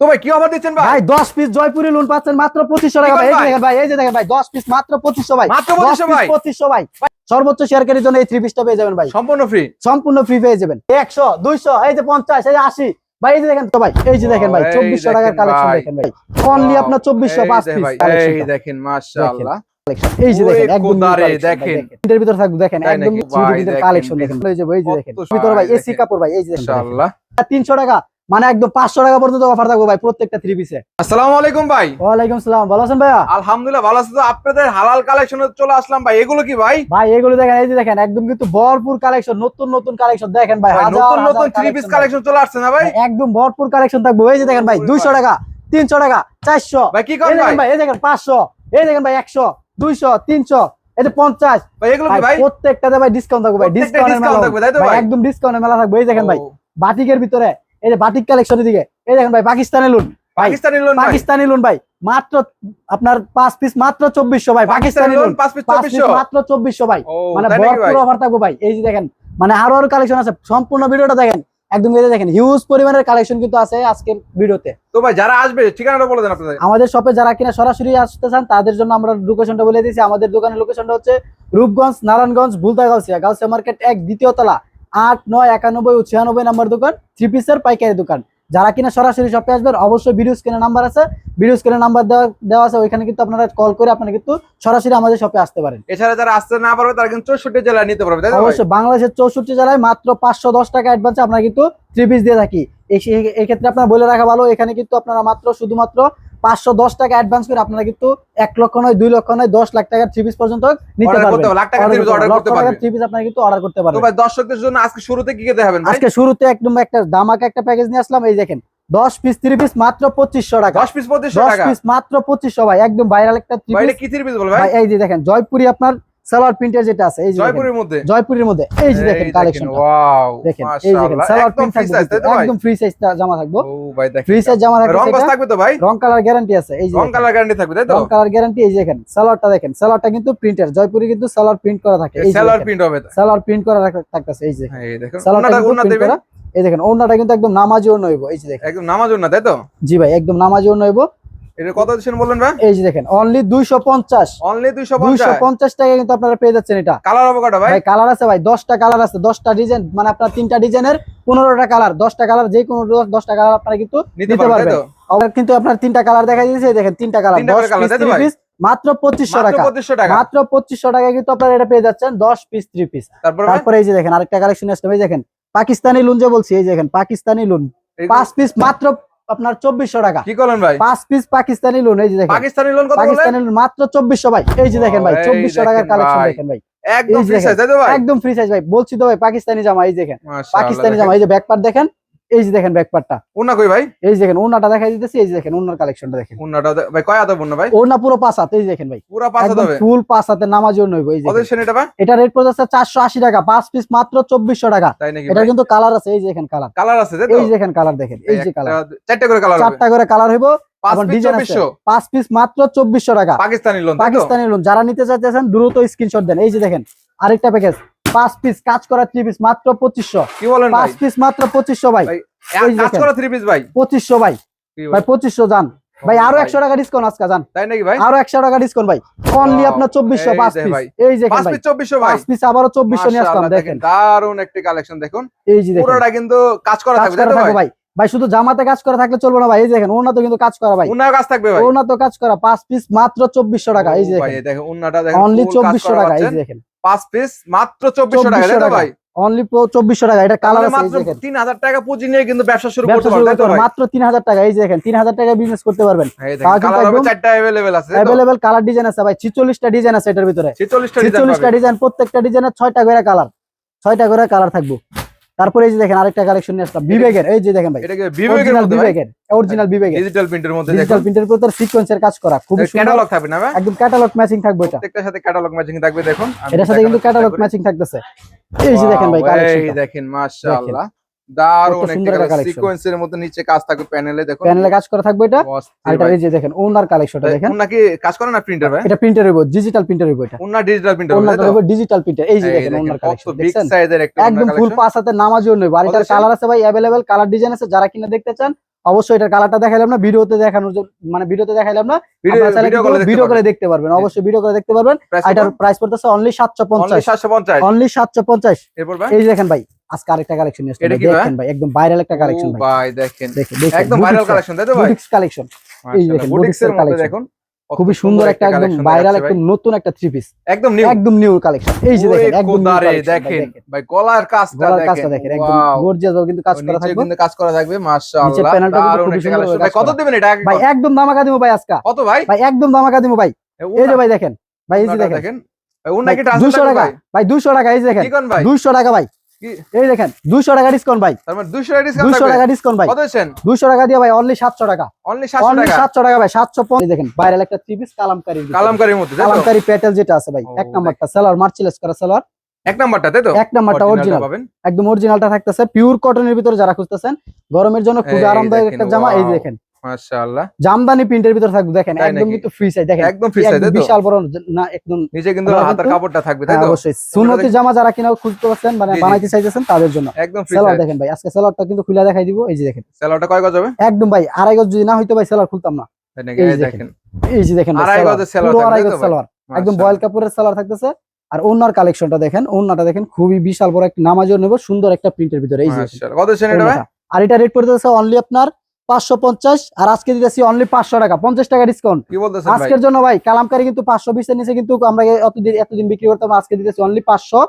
তো ভাই কি অফার দিচ্ছেন ভাই? ভাই দশ পিস জয়পুরি লোন পাচ্ছেন মাত্র পঁচিশশো টাকা ভাই। এই দেখেন ভাই এই যে দেখেন ভাই দশ পিস মাত্র পঁচিশশো ভাই। মাত্র 2500 ভাই? ভাই। সর্বোচ্চ শেয়ারকারীর জন্য এই থ্রি পিসটা পেয়ে যাবেন ভাই। সম্পূর্ণ ফ্রি সম্পূর্ণ ফ্রি পেয়ে যাবেন। একশো দুইশো এই যে পঞ্চাশ এই যে আশি। ভাই এই যে দেখেন তো ভাই এই যে দেখেন ভাই এই চব্বিশশো টাকার কালেকশন দেখেন ভাই। অনলি আপনার চব্বিশশো পাঁচ পিস ভাই এই দেখেন মাশাআল্লাহ। এই যে দেখেন একদম দেখেন। এর ভিতর থাকবে দেখেন একদম? কালেকশন দেখেন এই যে এই যে দেখেন। ভিতরে ভাই ভাই, এসি কাপড় ভাই এই যে দেখেন। মাশাআল্লাহ। তিনশো টাকা। মানে একদম পাঁচশো টাকা পর্যন্ত অফার থাকবে ভাই প্রত্যেকটা থ্রি পিসে আসসালামু আলাইকুম ভাই। ওয়ালাইকুম সালাম ভালো আছেন ভাইয়া? আলহামদুলিল্লাহ ভালো আছি তো। আপনাদের হালাল কালেকশনে চলে আসলাম ভাই। এগুলো কি ভাই? ভাই এগুলো দেখেন এই যে দেখেন একদম কিন্তু ভরপুর কালেকশন নতুন নতুন কালেকশন দেখেন ভাই নতুন নতুন থ্রি পিস কালেকশন চলে আসছে না ভাই। একদম ভরপুর কালেকশন থাকবে। এই যে দেখেন ভাই দুইশো টাকা তিনশো টাকা চারশো। ভাই কি করেন ভাই? এই দেখেন পাঁচশো। এই দেখেন ভাই একশো দুইশো তিনশো এই যে পঞ্চাশ। ভাই এগুলো ভাই কি ভাই প্রত্যেকটাতে ভাই ডিসকাউন্ট থাকবে ভাই ভাই? একদম ডিসকাউন্টের মেলা থাকবে। এই দেখেন ভাই বাটিকের ভিতরে এই যে বাটিক কালেকশনের দিকে এই দেখেন ভাই Pakistani lawn Pakistani lawn Pakistani lawn ভাই। মাত্র আপনার পাঁচ পিস মাত্র চব্বিশশো ভাই। পাকিস্তানি লোন পাঁচ পিস 2400 মাত্র চব্বিশশো ভাই। মানে ভরপুর অফার থাকবে ভাই। এই যে দেখেন মানে আরও আরও কালেকশন আছে। সম্পূর্ণ ভিডিওটা দেখেন। একদম এই দেখেন হিউজ পরিমাণের কালেকশন কিন্তু আছে আজকের ভিডিওতে। তো ভাই যারা আসবে ঠিকানাটা বলে দেন আপনাদের। আমাদের শপে যারা কিনা সরাসরি আসতে চান তাদের জন্য আমরা লোকেশনটা বলে দিয়েছি। আমাদের দোকানের লোকেশনটা হচ্ছে রূপগঞ্জ নারায়ণগঞ্জ ভুলতা গাউসিয়া। গাউসিয়া মার্কেট এক দ্বিতীয় তলা। আট নয় একানব্বই ও ছিয়ানব্বই নাম্বার দোকান থ্রি পিসের পাইকারি দোকান। যারা কিনা সরাসরি শপে আসবেন অবশ্যই ভিডিও স্ক্রিনে নাম্বার আছে। ভিডিও স্ক্রিনে নাম্বার দেওয়া আছে ওইখানে কিন্তু আপনারা কল করে আপনারা কিন্তু সরাসরি আমাদের শপে আসতে পারেন। এছাড়া যারা আসতে না পারবে তারা কিন্তু চৌষট্টি জেলায় নিতে পারবে অবশ্যই বাংলাদেশের চৌষট্টি জেলায় মাত্র পাঁচশো দশ টাকা অ্যাডভান্সে আমরা কিন্তু থ্রি পিস দিয়ে থাকি। এই- এই- এই ক্ষেত্রে আপনার বলে রাখা ভালো এখানে কিন্তু আপনারা মাত্র শুধুমাত্র পাঁচশো দশ টাকা অ্যাডভান্স করে আপনারা কিন্তু এক লক্ষ নয় দুই লক্ষ নয় দশ লাখ টাকার থ্রি পিস পর্যন্ত নিতে পারবেন। লাখ টাকার। থ্রি পিস আপনারা কিন্তু অর্ডার করতে পারবেন। দর্শকদের জন্য আজকে শুরুতে কি দেখাবেন আজকে শুরুতে একদম একটা দামাকে একটা প্যাকেজ নিয়ে আসলাম। এই দেখেন দশ পিস থ্রি পিস মাত্র পঁচিশশো টাকা। 10 পিস 2500 দশ টাকা? পিস মাত্র পঁচিশশো ভাই একদম ভাইরাল একটা থ্রি পিস কি থ্রি পিস ভাই? ভাই এই যে দেখেন জয়পুরি আপনার সালোয়ার প্রিন্টের যেটা আছে এই যে জয়পুরের মধ্যে? জয়পুরের মধ্যে। এই যে দেখেন কালেকশন ওয়াও দেখেন এই দেখেন সালোয়ার প্রিন্ট থাকবে একদম ফ্রি সাইজ জামা থাকব। ও ভাই দেখেন ফ্রি সাইজ জামা থাকবে রং থাকবে তো ভাই? রং কালার গ্যারান্টি আছে এই যে রং কালার গ্যারান্টি থাকবে তাই তো? রং কালার গ্যারান্টি এই যে দেখেন সালোয়ারটা দেখেন সালোয়ারটা কিন্তু প্রিন্টার জয়পুরি কিন্তু সালোয়ার প্রিন্ট করা থাকে এই দেখেন, প্রিন্ট হবে সালোয়ার প্রিন্ট করা থাকতেছে এই যে দেখেন। এই দেখুন ওনাটা ওনা দেবেন। এই দেখেন ওড়নাটা কিন্তু একদম নামাজি ওড়না হইব এই যে দেখেন। একদম নামাজ না তাই তো? জি ভাই একদম নামাজি ওড়না হইব এটা কত দিচ্ছেন বললেন ভাই? এই যে দেখেন অনলি দুইশো পঞ্চাশ। অনলি দুইশো 250 টাকা কিন্তু আপনারা পেয়ে যাচ্ছেন এটা। কালার হবে কটা ভাই? ভাই কালার আছে ভাই দশটা কালার আছে দশটা ডিজাইন মানে আপনার তিনটা ডিজাইনের পনেরোটা কালার দশটা কালার যে কোনো দশ- দশটা কালার আপনারা কিন্তু নিতে নিতে পারবেন তাই পারবেন তো? আবার কিন্তু আপনার তিনটা কালার দেখা দিয়েছে দেখেন তিনটা কালার তিনটা দশ করে colour, পিস? পিস মাত্র পঁচিশশো টাকা। মাত্র পঁচিশশো টাকা কিন্তু আপনারা এটা পেয়ে যাচ্ছেন দশ পিস থ্রি পিস তারপরে এই যে দেখেন আরেকটা কালেকশন দেখেন পাকিস্তানি লুন যে বলছি এই যে দেখেন পাকিস্তানি লুন পাঁচ পিস মাত্র আপনার চব্বিশশো টাকা। কি করলেন ভাই? পাঁচ পিস পাকিস্তানি লোন এই যে দেখেন। পাকিস্তানি লোন কত পাকিস্তানি লোন মাত্র চব্বিশশো ভাই। এই যে দেখেন ভাই চব্বিশশো টাকার কালেকশন দেখেন ভাই। একদম ফ্রি সাইজ ভাই? একদম ফ্রি সাইজ ভাই। বলছি তো ভাই পাকিস্তানি জামা এই দেখেন। পাকিস্তানি। জামা এই যে ব্যাকপার দেখেন। এই যে দেখেন ব্যাকপার্টটা ওনা কই ভাই? এই যে দেখেন ওনাটা দেখাই দিতেছি এই যে দেখেন ওনার কালেকশনটা দেখেন। ওনাটা ভাই কয় আদা বন্না ভাই? ওনা পুরো পাঁচ হাত এই যে দেখেন ভাই। পুরা পাঁচ একদম হবে ফুল পাঁচ হাতে নামাজ জন্য এই যে দেখেন। এটা ভাই? এটা রেট পড়ে যাচ্ছে চারশো আশি টাকা পাঁচ পিস মাত্র চব্বিশশো টাকা। তাই নাকি এটা কিন্তু কালার আছে এই যে দেখেন কালার কালার আছে এই যে দেখেন কালার দেখেন এই যে কালার চারটে করে কালার চারটা করে কালার হইব। 2400 পাঁচ পিস মাত্র চব্বিশশো টাকা। পাকিস্তানি লোন পাকিস্তানি লোন যারা নিতে চাইতেছেন দ্রুত স্ক্রিনশট দেন। এই যে দেখেন আরেকটা প্যাকেজ পাঁচ পিস কাজ করা থ্রি পিস মাত্র পঁচিশশো। কি বলেন পাঁচ পিস মাত্র পঁচিশশো ভাই। ভাই, কাজ করা থ্রি পিস ভাই। পঁচিশশো ভাই। ভাই পঁচিশশো যান। ভাই আরও একশো টাকা ডিসকাউন্ট আজকে যান। তাই নাকি ভাই? আরও একশো টাকা ডিসকাউন্ট ভাই। অনলি আপনার চব্বিশশো পাঁচ পিস। এই যে পাঁচ পিস চব্বিশশো ভাই। পাঁচ পিস আবারও চব্বিশশো নিয়ে আসলাম দেখেন দারুণ একটি কালেকশন দেখুন। এই যে পুরোটা কিন্তু কাজ করা থাকবে ভাই। ভাই শুধু জামাতে কাজ করা থাকলে চলবে না ভাই। এই দেখেন ওনা তো কিন্তু কাজ করা ভাই। উন্নয় কাজ থাকবে ভাই? ওনা তো কাজ করা পাঁচ পিস মাত্র চব্বিশশো টাকা। এই যে দেখেন। এই দেখেন অনলি full কাজ চব্বিশশো করা টাকা এই দেখেন। পাঁচ পিস মাত্র চব্বিশশো টাকা তাই 2400 তো টাকা। ভাই অনলি চব্বিশশো টাকা এটা কালার আছে মাত্র টাকা পুঁজি নিয়ে কিন্তু ব্যবসা শুরু করতে ব্যবসা শুরু পারবে তাই তো মাত্র তিন হাজার টাকা এই যে দেখেন তিন হাজার টাকা বিজনেস করতে পারবেন। কালার হবে চারটা অ্যাভেলেবেল আছে কালার ডিজাইন আছে ভাই। ছিচল্লিশটা ডিজাইন আছে এটার ভিতরে। ছেচল্লিশটা ডিজাইন ছিচল্লিশটা ডিজাইন প্রত্যেকটা ডিজাইনের ছয়টা করে কালার ছয়টা করে কালার থাকবে। তারপরে এই যে দেখেন আরেকটা কালেকশন নিয়ে আসলাম বিবেকের এই যে দেখেন ভাই অরিজিনাল বিবেকের অরিজিনাল বিবেকের ডিজিটাল প্রিন্টের মধ্যে ডিজিটাল প্রিন্টের ভিতর সিকোয়েন্সের কাজ করা খুব সুন্দর। ক্যাটালগ থাকবে না একদম ক্যাটালগ ম্যাচিং থাকবে এটা প্রত্যেকটার সাথে ক্যাটালগ ম্যাচিং থাকবে দেখুন। এটার সাথে কিন্তু ক্যাটালগ ম্যাচিং থাকতেছে। এই যে দেখেন ভাই কালেকশন এই দেখেন মাশাআল্লাহ। দারুণ একটা সিকোয়েন্সের মধ্যে নিচে কাজ থাকবে প্যানেলে দেখুন। প্যানেলে কাজ করা থাকবে এটা? আর এটা এই যে দেখেন ওনার কালেকশনটা দেখেন। ওনা কি কাজ করে না প্রিন্টার ভাই? এটা প্রিন্টার হইব ডিজিটাল প্রিন্টার হইব এটা। ওনা ডিজিটাল প্রিন্টার ডিজিটাল প্রিন্টার এই যে দেখেন ওনার কালেকশন বিগ সাইজের একটা একদম ফুল হাতে অবশ্যই। কালার আছে ভাই কালার ডিজাইন আছে যারা কিনা দেখতে চান অবশ্যই এটার কালারটা দেখাইলাম না ভিডিওতে দেখানোর জন্য মানে ভিডিওতে দেখাইলাম না ভিডিও ভিডিও করে দেখতে পারবেন। অবশ্যই ভিডিও করে দেখতে পারবেন। এটার প্রাইস পড়তেছে অনলি সাতশো পঞ্চাশ। অনলি সাতশো পঞ্চাশ। এরপর ভাই? এই দেখেন ভাই আজকে আরেকটা কালেকশন নিয়ে এটা কি দেখেন ভাই একদম ভাইরাল একটা কালেকশন ভাই। ভাই দেখেন। দেখেন দেখেন একদম ভাইরাল কালেকশন তাই তো ভাই? বুটিক্স কালেকশন এই দেখেন, বুটিক্স এর মধ্যে দেখুন খুবই সুন্দর একটা একদম ভাইরাল একদম নতুন একটা থ্রি পিস একদম নিউ একদম নিউ কালেকশন এই যে দেখেন একদম দেখেন। ভাই গলার কাজটা কাজটা দেখেন একদম গর্জিয়াস ভাবে কিন্তু কাজ করা থাকবে। কিন্তু কাজ করা থাকবে মাশাআল্লাহ। কিন্তু খুবই সুন্দর ভাই কত দিবেন এটা ভাই একদম দামাকা দিব ভাই আজকে। কত ভাই? ভাই একদম দামাকা দিব ভাই। এই যে ভাই দেখেন। ভাই এই যে দেখেন। দেখেন। ভাই উন্না কি দুশো ট্রান্সফার টাকা ভাই? ভাই দুশো টাকা এই যে দেখেন। কি কোন ভাই? দুশো টাকা ভাই এই দেখেন দুশো টাকা ডিসকাউন্ট ভাই। তার মানে 200 টাকা ডিসকাউন্ট দুশো টাকা ডিসকাউন্ট ভাই। কত দিচ্ছেন দুশো টাকা দিয়ে ভাই অনলি সাতশো টাকা। অনলি 700 অনলি টাকা? সাতশো টাকা ভাই সাতশো পঞ্চাশ। দেখেন ভাইরাল একটা থ্রি পিস কালামকারি কালামকারীর মধ্যে তাই কালামকারি প্যাটেল যেটা আছে ভাই এক নাম্বারটা সেলার মার্চিলেস করা সেলার এক নাম্বারটা তাই তো? এক নাম্বারটা অরিজিনাল একদম অরিজিনালটা থাকতেছে পিওর কটনের ভিতরে যারা খুঁজতেছেন গরমের জন্য খুবই আরামদায়ক একটা জামা এই দেখেন। মাশাআল্লাহ। জামদানি প্রিন্টের ভিতরে থাকবে দেখেন একদম কিন্তু ফ্রি সাইজ দেখেন একদম ফ্রি সাইজ বিশাল বড় না একদম নিচে কিন্তু হাতার কাপড়টা থাকবে তাই হ্যাঁ, তো? অবশ্যই। সুন্নতি জামা যারা কিনা খুঁজতে পারছেন মানে। বানাইতে চাইতেছেন তাদের জন্য। একদম ফ্রি সেলার সাইজ দেখেন ভাই আজকে সেলারটা কিন্তু খুলে দেখাই দিব এই যে দেখেন। সেলারটা কয় গজ হবে? একদম ভাই আড়াই গজ যদি না হইতো ভাই সেলার খুলতাম না। এই দেখেন। এই যে দেখেন আড়াই। গজের সেলার পুরো আড়াই গজ? সালোয়ার একদম বয়েল কাপড়ের সালোয়ার থাকতেছে আর ওনার কালেকশনটা দেখেন ওনাটা দেখেন খুবই বিশাল বড় একটা নামাজও নেব সুন্দর একটা প্রিন্টের ভিতরে এই যে কত এটা আর এটা রেট পড়তেছে অনলি আপনার পাঁচশো পঞ্চাশ আর আজকে দিতেছি অনলি পাঁচশো টাকা পঞ্চাশ টাকা ডিসকাউন্ট আজকের জন্য ভাই কালামকারি কিন্তু পাঁচশো বিশের নিচে কিন্তু আমরা এতদিন এতদিন বিক্রি করতাম আজকে দিতেছি অনলি পাঁচশো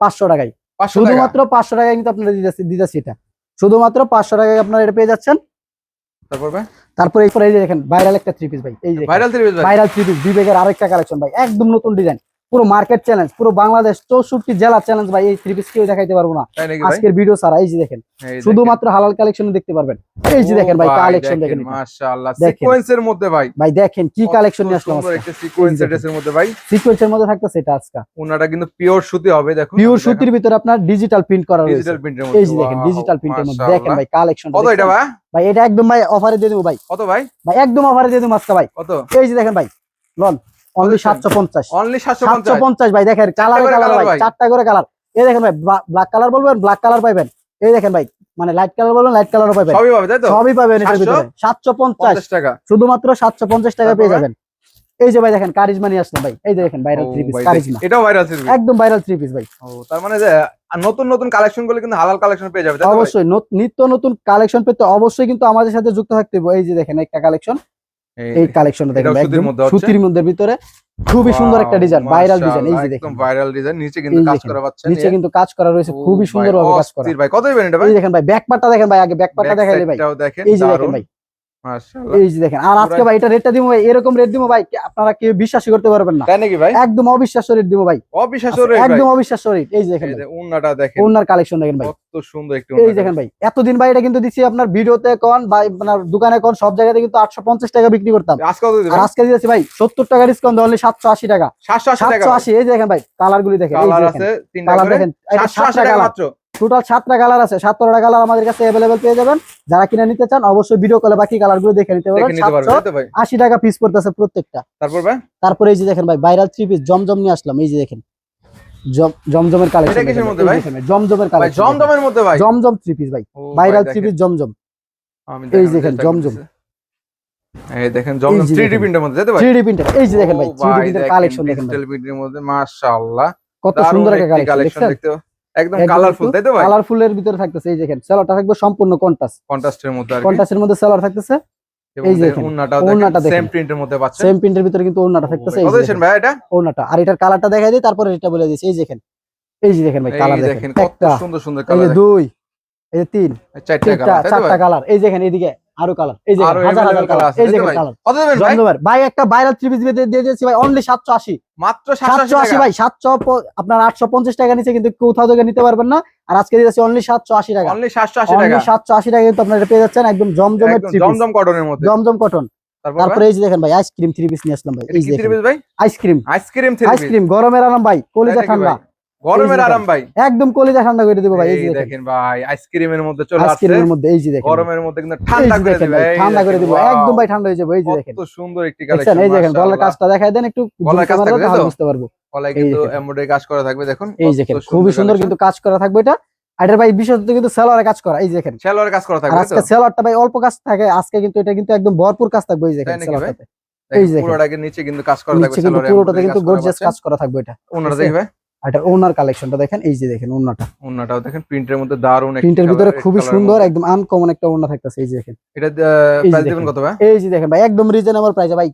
পাঁচশো টাকায়। শুধুমাত্র পাঁচশো টাকায় কিন্তু আপনারা দিতেছি দিতেছি এটা। শুধুমাত্র পাঁচশো টাকায় আপনারা এটা পেয়ে যাচ্ছেন। ভাই? তারপরে এই দেখেন ভাইরাল একটা থ্রি পিস ভাই এই যে ভাইরাল থ্রি ভাই? ভাইরাল থ্রি পিস বিবেকের আরেকটা কালেকশন ভাই একদম নতুন ডিজাইন পুরো মার্কেট চ্যালেঞ্জ পুরো বাংলাদেশ চৌষট্টি জেলা চ্যালেঞ্জ ভাই এই থ্রি পিস কেউ দেখাইতে পারব না। আজকের ভিডিও সারা এই যে দেখেন শুধুমাত্র হালাল কালেকশন দেখতে পারবেন। এই যে দেখেন ভাই কালেকশন দেখেন। মাশাআল্লাহ সিকোয়েন্সের মধ্যে ভাই। ভাই দেখেন কি কালেকশন নিয়ে আসলাম সুন্দর একটা সিকোয়েন্স ড্রেসের মধ্যে ভাই। সিকোয়েন্সের মধ্যে থাকতেছে এটা আজকে। ওনাটা কিন্তু পিওর সুতি হবে দেখুন। পিওর সুতির ভিতরে আপনার ডিজিটাল প্রিন্ট করা রয়েছে। ডিজিটাল প্রিন্টের মধ্যে। এই যে দেখেন ডিজিটাল প্রিন্টের মধ্যে। দেখেন ভাই কালেকশন কত এটা ভাই? ভাই এটা একদম ভাই অফারে দিয়ে দেবো ভাই। কত ভাই? ভাই একদম অফারে দিয়ে দেবো আজকে ভাই। কত? এই যে দেখেন ভাই। লন। অনলি দিচ্ছেন? সাতশো পঞ্চাশ। অনলি 750 ভাই দেখেন কালার কালার ভাই ভাই। চারটা করে কালার এই দেখেন ভাই ব্ল্যাক কালার বলবেন ব্ল্যাক কালার এই দেখেন ভাই মানে লাইট কালার বলবেন লাইট কালারও পাইবেন। সবই পাবে তাই তো? সবই পাবেন এটার ভিতরে। সাতশো পঞ্চাশ। টাকা। শুধুমাত্র সাতশো পঞ্চাশ টাকা পেয়ে যাবেন। এই যে ভাই দেখেন কারিজমা নিয়ে আসলাম ভাই। এই যে দেখেন ভাইরাল থ্রি পিস কারিজমা এটাও ভাইরাল থ্রি একদম ভাইরাল থ্রি পিস ভাই। ও তার মানে যে নতুন নতুন কালেকশনগুলো কিন্তু হালাল কালেকশন পেয়ে যাবে? অবশ্যই নিত্য নতুন কালেকশন পেতে অবশ্যই কিন্তু আমাদের সাথে যুক্ত থাকতে হবে এই যে দেখেন একটা কালেকশন এই কালেকশনটা দেখেন এটাও একদম মধ্যে সুতির মধ্যে ভিতরে খুবই সুন্দর একটা ডিজাইন ভাইরাল ডিজাইন এই যে দেখেন। একদম ভাইরাল ডিজাইন নিচে কিন্তু কাজ করা পাচ্ছেন নিচে কিন্তু কাজ করা রয়েছে খুবই সুন্দর ভাবে কাজ করা। ভাই কত দিবেন এটা ভাই? এই দেখেন ভাই ব্যাক পার্টটা দেখেন ভাই আগে ব্যাক পার্টটা দেখাইলে ভাই side-টাও দেখেন এই যে দেখেন ভাই এই যে দেখেন আর আজকে ভাই এটা রেটটা দিব ভাই এরকম রেট দিব ভাই আপনারা কেউ বিশ্বাসই করতে পারবেন না। তাই নাকি ভাই? একদম অবিশ্বাস্য রেট দিব ভাই। অবিশ্বাস্য রেট একদম অবিশ্বাস্য রেট এই যে দেখেন এই উন্নাটা দেখেন। ওনার কালেকশন দেখেন ভাই। কত সুন্দর একটু এই দেখেন ভাই এতদিন ভাই এটা কিন্তু দিচ্ছি আপনার ভিডিওতে কোন বা আপনার দোকানে কোন সব জায়গাতে কিন্তু আটশো পঞ্চাশ টাকা বিক্রি করতাম। আজকে কত দিবেন? আজকে দিয়েছি ভাই সত্তর টাকা ডিসকাউন্ট সাতশো আশি টাকা। 780 টাকা সাতশো আশি এই যে দেখেন ভাই কালার গুলি দেখেন কালার দেখেন। আছে তিনটা করে। দেখেন 780 টাকা। মাত্র। টোটাল সাতটা কালার আছে সাতটা কালার আমাদের কাছে অ্যাভেলেবেল পেয়ে যাবেন। যারা কিনে নিতে চান অবশ্যই ভিডিও কলে বাকি কালারগুলো দেখে নিতে পারবেন। আশি টাকা পিস পড়তেছে প্রত্যেকটা। তারপর ভাই? তারপরে এই যে দেখেন ভাই ভাইরাল থ্রি পিস জমজম নিয়ে আসলাম এই যে দেখেন। জমজমের কালেকশন? জমজমের কালেকশন জমজমের মধ্যে ভাই? জমজম থ্রি পিস ভাই ভাইরাল ভাই থ্রি পিস জমজম। এই দেখেন, জমজম। এই দেখেন জমজম যে 3D দেখেন। প্রিন্টের মধ্যে তাই ভাই? থ্রি প্রিন্টার এই যে দেখেন ভাই ও থ্রি ডি ভাই প্রিন্টার কালেকশন দেখেন ভাই। digital printing মধ্যে মাশাআল্লাহ। কত সুন্দর একটা কালেকশন দেখতে। একদম কালারফুল তাই তো ভাই? কালারফুলের ভিতরে থাকতেছে এই দেখেন সেলারটা থাকবে সম্পূর্ণ কন্টাস কন্ট্রাস্টের মধ্যে আর মধ্যে সেলার থাকতেছে এই যে দেখেন দেখেন, উন্নাটাও ওড়নাটা দেখেন। সেম প্রিন্টের মধ্যে পাচ্ছেন। সেম প্রিন্টের ভিতরে কিন্তু ওড়নাটা থাকতেছে এই দেখেন, ভাই এটা? আর এটার কালারটা দেখাই দিই তারপরে এটা বলে দিচ্ছি এই দেখেন এই যে দেখেন ভাই কালার দেখেন কত সুন্দর এই দুই এই তিন চারটা তিনটা কালার চারটা কালার এই দেখেন এইদিকে। আরও কালার এই যে হাজার হাজার কালার এই ভাই? কালার কত দেবেন ভাই? একটা ভাইরাল থ্রি পিস দিয়ে দিয়েছি ভাই অনলি সাতশো আশি। মাত্র সাতশো 780 আশি ভাই সাতশো আপনার আটশো পঞ্চাশ টাকা নিচে কিন্তু কোথাও থেকে নিতে পারবেন না। আর আজকে দিয়েছি অনলি সাতশো আশি টাকা। অনলি 780 অনলি টাকা। সাতশো আশি টাকা কিন্তু আপনারা এটা পেয়ে যাচ্ছেন একদম জমজমের থ্রি পিস জমজম কটনের মধ্যে। জমজম কটন তারপরে এই যে দেখেন ভাই আইসক্রিম থ্রি পিস নিয়ে আসলাম ভাই। এই যে আইসক্রিম আইসক্রিম আইসক্রিম গরমের আরাম ভাই কলিজা ঠান্ডা। গরমের আরাম ভাই। একদম কলিজা ঠান্ডা করে দেবো ভাই এই দেখেন। ভাই আইসক্রিমের মধ্যে চলে আসছে। আইসক্রিমের মধ্যে এই যে দেখেন। গরমের মধ্যে কিন্তু ঠান্ডা করে ঠান্ডা করে দিব একদম ভাই ঠান্ডা হয়ে যাবে এই যে দেখেন। কত সুন্দর একটি কালেকশন এই দেখেন গলার কাজটা দেখায় দেন একটু গলার কাজ ক্যামেরা থাকবে তাহলে তো? বুঝতে পারব। গলায় কিন্তু এমব্রয়ডারি কাজ করা থাকবে দেখুন। এই দেখেন খুবই সুন্দর কিন্তু কাজ করা থাকবে এটা। এটার ভাই বিশেষত কিন্তু সেলোয়ারে কাজ করা এই যে দেখেন। সেলোয়ার কাজ করা থাকবে আজকে সেলোয়ারটা ভাই অল্প কাজ থাকে আজকে কিন্তু এটা কিন্তু একদম ভরপুর কাজ থাকবে এই দেখেন ভাই? এই দেখেন। পুরোটাকে নিচে কিন্তু কাজ করা থাকবে পুরোটাতে কিন্তু গর্জিয়াস কাজ করা থাকবে এটা। আছে? দেখবে এটা ওনার কালেকশনটা দেখেন এই যে দেখেন ওনাটা। ওনাটাও দেখেন প্রিন্টের মধ্যে একটি প্রিন্টের ভিতরে খুবই সুন্দর একদম আনকমন একটা ওনা থাকতেছে এই যে দেখেন। এটা প্রাইস দিবেন। কত ভাই? এই যে দেখেন ভাই একদম রিজনেবল প্রাইসে ভাই।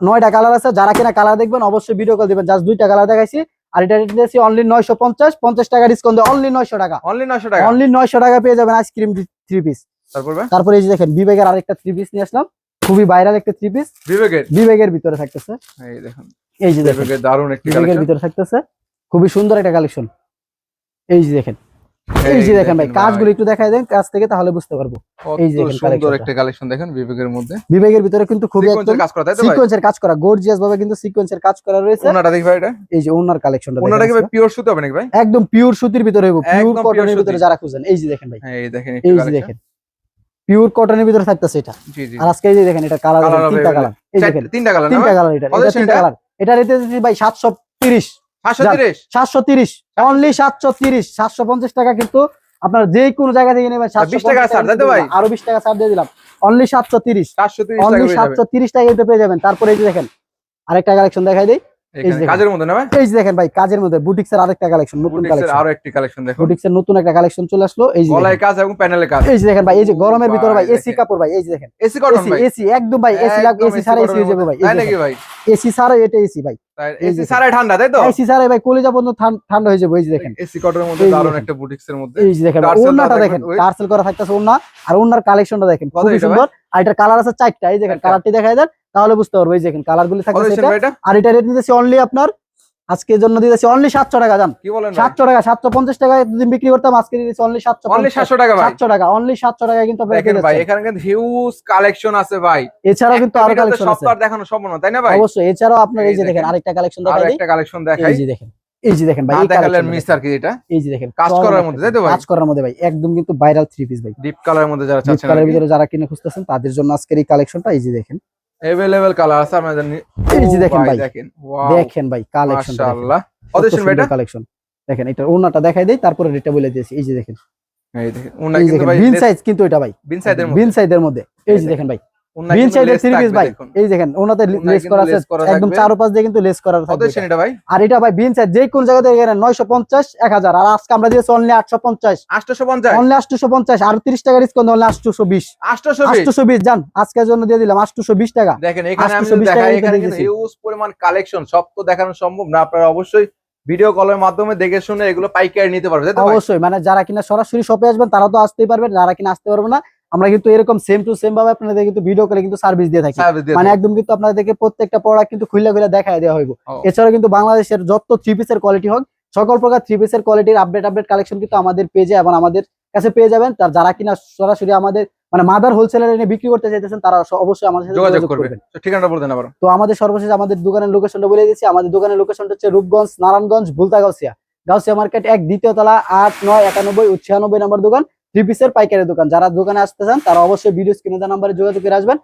নয়টা কালার আছে যারা কিনা কালার দেখবেন অবশ্যই ভিডিও কল দিবেন। জাস্ট দুইটা কালার দেখাইছি আর এটা দিয়েছি অনলি নয়শো পঞ্চাশ পঞ্চাশ টাকা ডিসকাউন্ট দিয়ে অনলি নয়শো টাকা। অনলি 900 টাকা? অনলি নয়শো টাকা পেয়ে যাবেন আইসক্রিম থ্রি পিস তারপর ভাই? তারপরে এই যে দেখেন বিবেকের আরেকটা থ্রি পিস নিয়ে আসলাম। খুবই ভাইরাল একটা থ্রি পিস বিবেকের? বিবেকের ভিতরে থাকতেছে। এই দেখুন। এই যে দেখেন। বিবেকের দারুণ একটি বিবেকের ভিতরে থাকতেছে। খুবই সুন্দর একটা কালেকশন। এই যে দেখেন। এই যে দেখেন ভাই কাজগুলো একটু দেখাই দেন কাজ থেকে তাহলে বুঝতে পারব। এই যে দেখেন সুন্দর একটা কালেকশন দেখেন বিবেকের মধ্যে। বিবেকের ভিতরে কিন্তু খুবই সিকোয়েন্সের একদম কাজ করা সিকোয়েন্সের কাজ করা গর্জিয়াস ভাবে কিন্তু সিকোয়েন্সের কাজ করা রয়েছে। ওনাটা দেখি ভাই এটা। এই যে ওনার কালেকশনটা ওনাটা কি ভাই পিওর সুতো হবে নাকি ভাই? একদম পিওর সুতির ভিতরে হইব পিওর কটনের ভিতরে যারা খুঁজেন এই যে দেখেন ভাই। হ্যাঁ এই দেখেন এই যে দেখেন। পিওর কটনের ভিতরে থাকতেছে এটা। জি জি। আর আজকে এই যে দেখেন এটা কালার তিনটা কালার এই দেখেন। তিনটা কালার তিনটা কালার এটা এটা তিনটা কালার এটা রেটে ভাই সাতশো তিরিশ। 530 সাতশো তিরিশ? অনলি সাতশো তিরিশ সাতশো পঞ্চাশ টাকা কিন্তু আপনার যে কোনো জায়গা থেকে নেবেন আরও বিশ টাকা ছাড় দিয়ে দিলাম। অনলি সাতশো তিরিশ অনলি সাতশো তিরিশ টাকা কিন্তু পেয়ে যাবেন। তারপরে এই যে দেখেন আরেকটা কালেকশন দেখাই দিই। কাজের মধ্যে না ভাই এই যে দেখেন ভাই কাজের মধ্যে বুটিক্সের আরেকটা কালেকশন নতুন কালেকশন আরও একটি কালেকশন দেখুন বুটিক্সের নতুন একটা কালেকশন চলে আসলো এই যে গলায় কাজ এবং প্যানেলে কাজ এই যে দেখেন ভাই এই যে গরমের ভিতরে ভাই এসি দেখেন। কাপড় ভাই এই যে দেখেন এসি কটন ভাই এসি একদম ভাই এসি লাগ এসি AC এসি হয়ে যাবে ভাই তাই নাকি ভাই এসি ছাড়া এটা এসি ভাই এসি। ঠান্ডা তাই তো এসি ভাই কলিজা ঠান্ডা হয়ে যাবে এই যে দেখেন এসি কটনের মধ্যে দারুণ একটা বুটিক্সের মধ্যে এই যে দেখেন ওন্নাটা দেখেন টার্সেল করা থাকতেছে ওন্না আর ওন্নার কালেকশনটা দেখেন সুন্দর আর এটার কালার আছে চারটা। এই দেখেন কালারটি দেখাই দেন তাহলে বুঝতে পারব। এই দেখেন কালার গুলি আর এটা রেট নিতেছি অনলি আপনার আজকের জন্য দিতেছি অনলি সাতশো টাকা জান। সাতশো টাকা সাতশো পঞ্চাশ টাকা যদি বিক্রি করতাম আজকে দিতেছি অনলি সাতশো অনলি 700 টাকা সাতশো টাকা অনলি সাতশো টাকা কিন্তু ভাই এখানে কিন্তু হিউজ কালেকশন আছে ভাই। এছাড়াও কিন্তু আরও কালেকশন আছে। দেখানো সম্ভব না তাই না ভাই? অবশ্যই এছাড়াও আপনার এই যে দেখেন। আরেকটা কালেকশন দেখাই কালেকশন দেখাই। এই যে দেখেন। এই যে দেখেন ভাই না এই দেখালে collection মিস দেখেন। আর কি এটা এই যে দেখেন কাজ চমৎকার করার মধ্যে, তাই তো ভাই? কাজ করার মধ্যে ভাই একদম কিন্তু ভাইরাল থ্রি পিস ভাই ডিপ কালারের মধ্যে যারা ডিপ চাচ্ছেন কালারের ভিতরে যারা কিনে খুঁজতেছেন তাদের জন্য আজকের এই কালেকশনটা এই যে দেখেন अवेलेबल কালার আছে আপনাদের নি- এই যে ও দেখেন ভাই। দেখেন ওয়াও দেখেন ভাই কালেকশনটা মাশাআল্লাহ কত দিচ্ছেন ভাই এটা কালেকশন দেখেন এটা ওনাটা দেখাই দেই তারপরে রেটটা বলে দিয়েছি এই যে দেখেন এই দেখেন উন্না এই যে কিন্তু দেখেন ভাই বিন সাইজ কিন্তু এটা ভাই বিন সাইডের মধ্যে বিন সাইজের মধ্যে এই যে এই দেখেন ভাই উন্না বিন কিন্তু সাইজের লেস থ্রি পিস ভাই এই দেখেন ওনাতে লেস করা আছে একদম থাকবে। দিয়ে কিন্তু লেস করা থাকবে। দিচ্ছেন এটা। এটা ভাই? আর এটা ভাই বিন সাইজ যে কোন জায়গা থেকে গেলেন নয়শো পঞ্চাশ আর আজকে আমরা দিয়েছি অনলি আটশো পঞ্চাশ। 850 অনলি আটশো পঞ্চাশ আর তিরিশ টাকা ডিসকাউন্ট অনলি আটশো বিশ। 820 জান আজকের জন্য দিয়ে দিলাম আটশো বিশ টাকা। দেখেন এখানে আমি 820 যদি টাকা দেখাই এখানে কিন্তু হিউজ পরিমাণ কালেকশন সব তো দেখানো সম্ভব না। আপনারা অবশ্যই ভিডিও কলের মাধ্যমে দেখে শুনে এগুলো পাইকারি নিতে পারবে অবশ্যই মানে যারা কিনা সরাসরি শপে আসবেন তারা তো আসতেই পারবেন যারা কিনা আসতে পারবে না আমরা কিন্তু এরকম সেম টু সেম ভাবে আপনাদের কিন্তু ভিডিও করে কিন্তু সার্ভিস দিয়ে থাকি। মানে একদম কিন্তু আপনাদেরকে প্রত্যেকটা প্রোডাক্ট কিন্তু খুলে খুলে দেখায় দেওয়া হইব। ও। এছাড়াও কিন্তু বাংলাদেশের যত থ্রি পিসের কোয়ালিটি হোক সকল প্রকার থ্রি পিসের কোয়ালিটির আপডেট আপডেট কালেকশন কিন্তু আমাদের পেজে এবং আমাদের কাছে পেয়ে যাবেন। তার যারা কিনা সরাসরি আমাদের মানে মাদার হোলসেলার এনে বিক্রি করতে চাইতেছেন তারা অবশ্যই আমাদের সাথে যোগাযোগ করবেন। তো ঠিকানাটা বলে দেন আবার তো আমাদের সর্বশেষ আমাদের দোকানের লোকেশনটা বলে দিচ্ছি আমাদের দোকানের লোকেশনটা হচ্ছে রূপগঞ্জ নারায়ণগঞ্জ ভুলতা গাউসিয়া। গাউসিয়া মার্কেট এক দ্বিতীয় তলা আট নয় একানব্বই ও ছিয়ানব্বই নম্বর দোকান। থ্রি পিসের পাইকারি দোকান। যারা দোকানে আসতে চান, তারা অবশ্যই ভিডিও স্ক্রিনে নাম্বারে যোগাযোগ করে আসবেন।